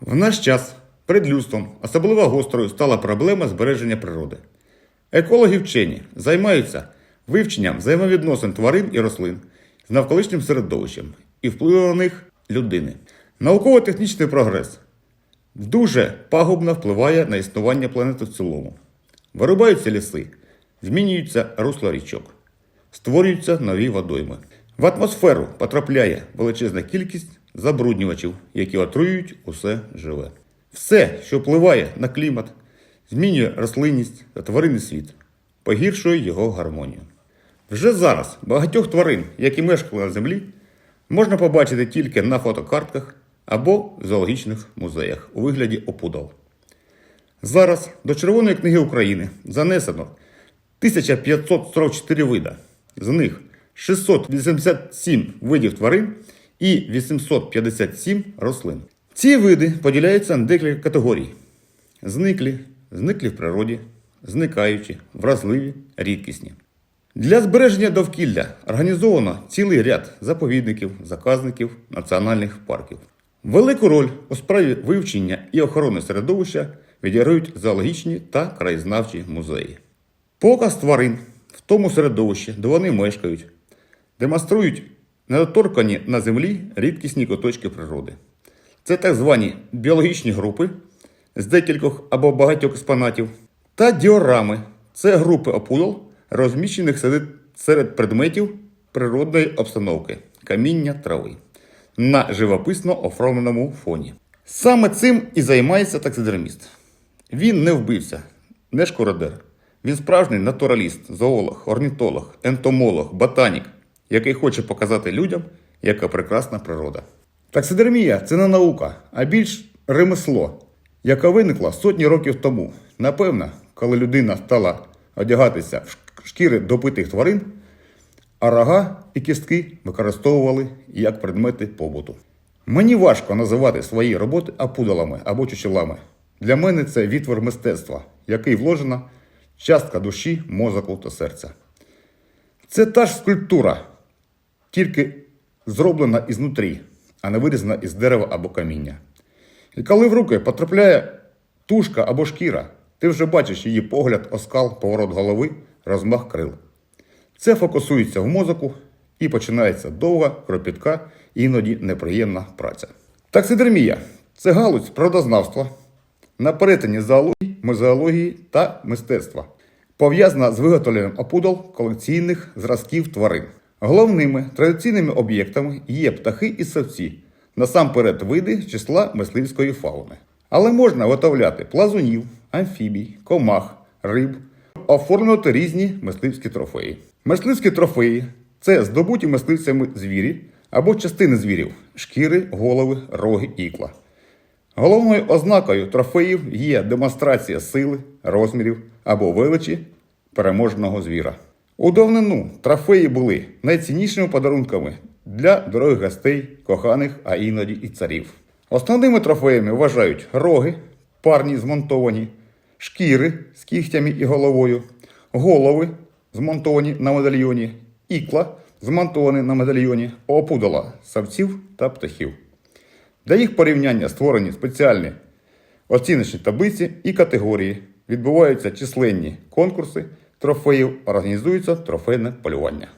В наш час перед людством особливо гострою стала проблема збереження природи. Екологи вчені займаються вивченням взаємовідносин тварин і рослин з навколишнім середовищем і впливу на них людини. Науково-технічний прогрес дуже пагубно впливає на існування планети в цілому. Вирубаються ліси, змінюються русла річок, створюються нові водойми. В атмосферу потрапляє величезна кількість забруднювачів, які отруюють усе живе. Все, що впливає на клімат, змінює рослинність та тваринний світ, погіршує його гармонію. Вже зараз багатьох тварин, які мешкали на землі, можна побачити тільки на фотокартках або в зоологічних музеях у вигляді опудал. Зараз до Червоної книги України занесено 1544 вида. З них 687 видів тварин і 857 рослин. Ці види поділяються на декілька категорій: зниклі, зниклі в природі, зникаючі, вразливі, рідкісні. Для збереження довкілля організовано цілий ряд заповідників, заказників національних парків. Велику роль у справі вивчення і охорони середовища відіграють зоологічні та краєзнавчі музеї. Показ тварин в тому середовищі, де вони мешкають, демонструють недоторкані на землі рідкісні куточки природи. Це так звані біологічні групи з декількох або багатьох експонатів та діорами це групи опудал, розміщених серед, предметів природної обстановки каміння трави на живописно оформленому фоні. Саме цим і займається таксидерміст. Він не вбився, не шкородер. Він справжній натураліст, зоолог, орнітолог, ентомолог, ботанік, який хоче показати людям, яка прекрасна природа. Таксидермія це не наука, а більш ремесло, яке виникло сотні років тому. Напевно, коли людина стала одягатися в шкіри допитих тварин, а рога і кістки використовували як предмети побуту. Мені важко називати свої роботи апудалами або чучелами. Для мене це відтвор мистецтва, який вложена частка душі, мозоку та серця. Це та ж скульптура, тільки зроблена ізнутрі, а не вирізана із дерева або каміння. І коли в руки потрапляє тушка або шкіра, ти вже бачиш її погляд, оскал, поворот голови, розмах крил. Це фокусується в мозоку і починається довга, кропітка, іноді неприємна праця. Таксидермія це галузь природознавства на перетині зоології, музеології та мистецтва, пов'язана з виготовленням опудал колекційних зразків тварин. Головними традиційними об'єктами є птахи і савці, насамперед види числа мисливської фауни. Але можна виготовляти плазунів, амфібій, комах, риб, оформлювати різні мисливські трофеї. Мисливські трофеї це здобуті мисливцями звірі або частини звірів, шкіри, голови, роги, ікла. Головною ознакою трофеїв є демонстрація сили, розмірів або величі переможного звіра. У давнину трофеї були найціннішими подарунками для дорогих гостей, коханих, а іноді і царів. Основними трофеями вважають роги, парні змонтовані, шкіри з кігтями і головою, голови змонтовані на медальйоні, ікла змонтовані на медальйоні, опудала савців та птахів. Для їх порівняння створені спеціальні оціночні таблиці і категорії. Відбуваються численні конкурси трофеїв, організується трофейне полювання.